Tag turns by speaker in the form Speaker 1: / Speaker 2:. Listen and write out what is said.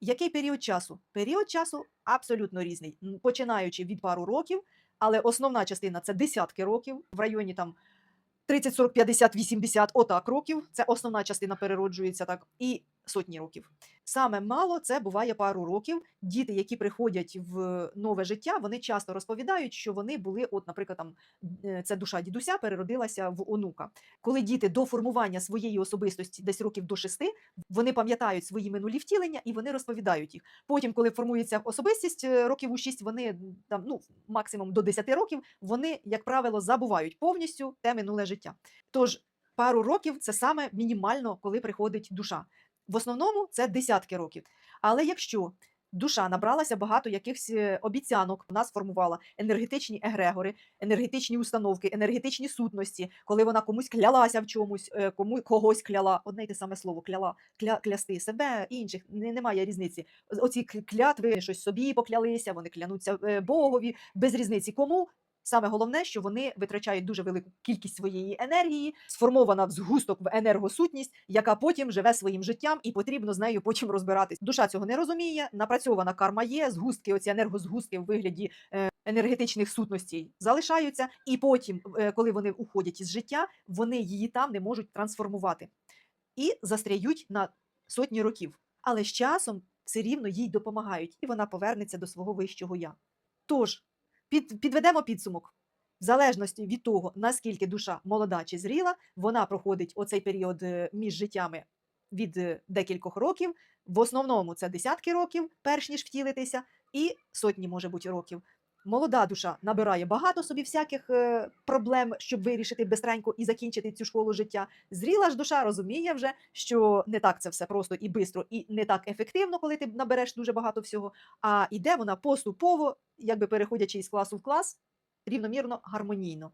Speaker 1: Який період часу? Період часу абсолютно різний, починаючи від пару років, але основна частина це десятки років в районі там 30, 40, 50, 80, отак років. Це основна частина перероджується так, і сотні років. Саме мало це буває пару років. Діти, які приходять в нове життя, вони часто розповідають, що вони були, от, наприклад, там це душа дідуся переродилася в онука. Коли діти до формування своєї особистості, десь років до шести, вони пам'ятають свої минулі втілення і вони розповідають їх. Потім, коли формується особистість е, років у 6, вони там ну максимум до 10 років, вони, як правило, забувають повністю те минуле життя. Тож пару років це саме мінімально, коли приходить душа. В основному це десятки років. Але якщо душа набралася багато якихось е, обіцянок, вона сформувала енергетичні егрегори, енергетичні установки, енергетичні сутності, коли вона комусь клялася в чомусь, е, кому когось кляла, одне й те саме слово кляла, кля, клясти себе, інших не, немає різниці. Оці клятви щось собі поклялися, вони клянуться е, Богові, без різниці кому. Саме головне, що вони витрачають дуже велику кількість своєї енергії, сформована в згусток в енергосутність, яка потім живе своїм життям, і потрібно з нею потім розбиратись. Душа цього не розуміє. Напрацьована карма є, згустки, оці енергозгустки в вигляді е, енергетичних сутностей залишаються, і потім, е, коли вони уходять із життя, вони її там не можуть трансформувати і застряють на сотні років. Але з часом все рівно їй допомагають, і вона повернеться до свого вищого я. Тож під, підведемо підсумок. В залежності від того, наскільки душа молода чи зріла, вона проходить оцей період е, між життями від е, декількох років. В основному це десятки років, перш ніж втілитися, і сотні може бути років. Молода душа набирає багато собі всяких е, проблем, щоб вирішити бистренько і закінчити цю школу життя. Зріла ж душа розуміє вже, що не так це все просто і бистро, і не так ефективно, коли ти набереш дуже багато всього. А йде вона поступово, якби переходячи із класу в клас, рівномірно гармонійно.